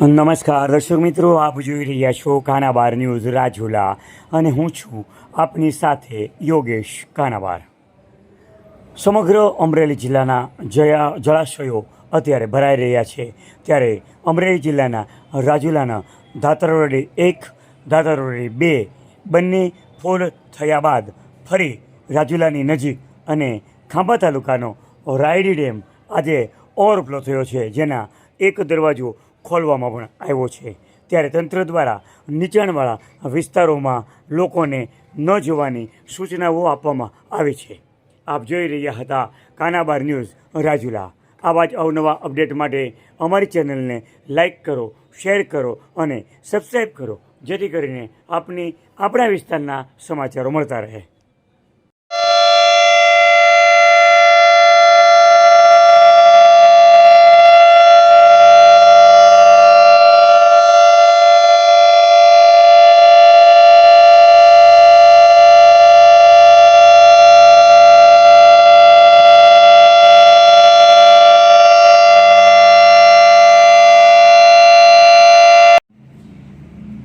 નમસ્કાર, દર્શક મિત્રો, આપ જોઈ રહ્યા છો કાનાબાર ન્યૂઝ રાજુલા અને હું છું આપની સાથે યોગેશ કાનાબાર. સમગ્ર અમરેલી જિલ્લાના જયા, જળાશયો અત્યારે ભરાઈ રહ્યા છે. ત્યારે અમરેલી જિલ્લાના રાજુલાના દાતરવડી એક, દાતરવડી બે બંને ફોલ થયા બાદ ફરી રાજુલાની નજીક અને ખાંભા તાલુકાનો રાયડી ડેમ આજે ઓવરફ્લો થયો છે, જેના એક દરવાજો ખોલવામાં પણ આવ્યો છે. ત્યારે તંત્ર દ્વારા નીચાણવાળા વિસ્તારોમાં લોકોને ન જવાની સૂચનાઓ આપવામાં આવી છે. આપ જોઈ રહ્યા હતા કાનાબાર ન્યૂઝ રાજુલા. આવા જ અવનવા અપડેટ માટે અમારી ચેનલને લાઈક કરો, શેર કરો અને સબસ્ક્રાઈબ કરો. જેથી કરીને આપની આપણા વિસ્તારના સમાચારો મળતા રહે.